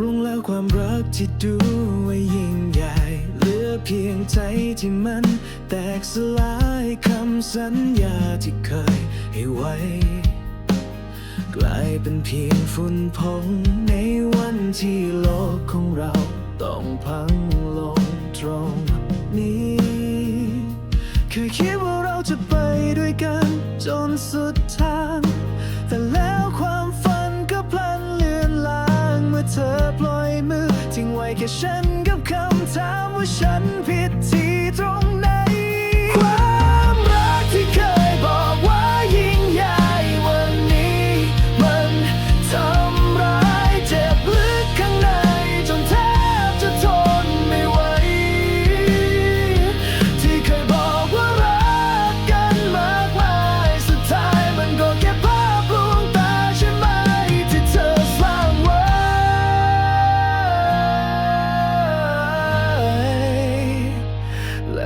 รุงแล้วความรักที่ดูว่ายิ่งใหญ่ เหลือเพียงใจที่มัน แตกสลายคำสัญญาที่เคยให้ไว้ กลายเป็นเพียงฝุ่นผงในวันที่โลกของเราต้องพังลงตรงนี้ เคยคิดว่าเราจะไปด้วยกัน จนสุดทาง แต่แล้วความฝันก็พลันเลือนลางเมื่อเธอ แค่ฉันกับคำถามว่าฉันผิดที่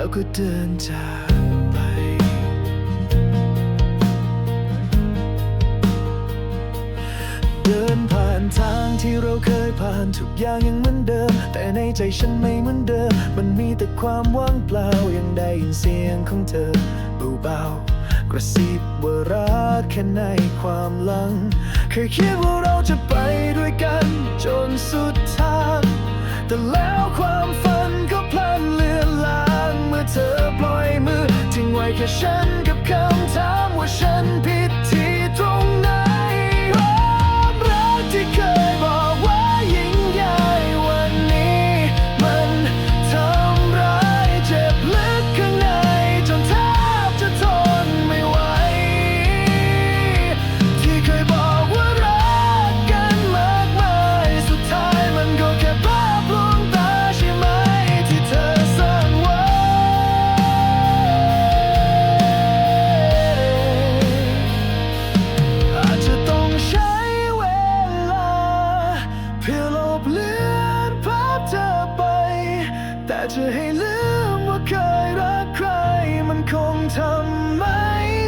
แล้วก็เดินจากไป เดินผ่านทางที่เราเคยผ่านทุกอย่างยังเหมือนเดิม แต่ในใจฉันไม่เหมือนเดิม มันมีแต่ความว่างเปล่ายังได้ยินเสียงของเธอเบาๆกระซิบว่ารักแค่ในความหลัง เคยคิดว่าเราจะไปด้วยกัน จนสุดทางแต่แล้ว ไว้แค่ฉัน จะให้ลืมว่าเคยรักใคร มันคงทำไม่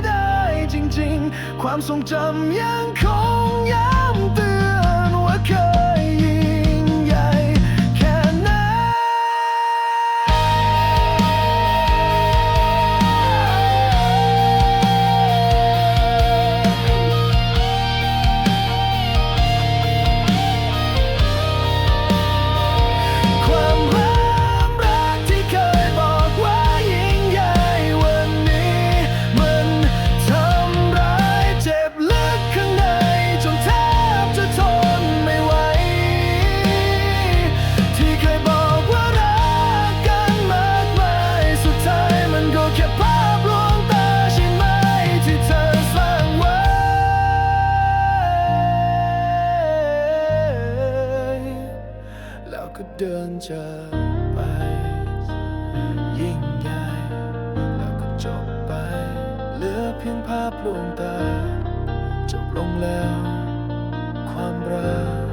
ได้จริงๆ ความทรงจำยังคงย้ำเตือนว่าเคย ก็เดินจากไป ยิ่งใหญ่แล้วก็จบไป เหลือเพียงภาพลวงตา จบลงแล้ว ความรัก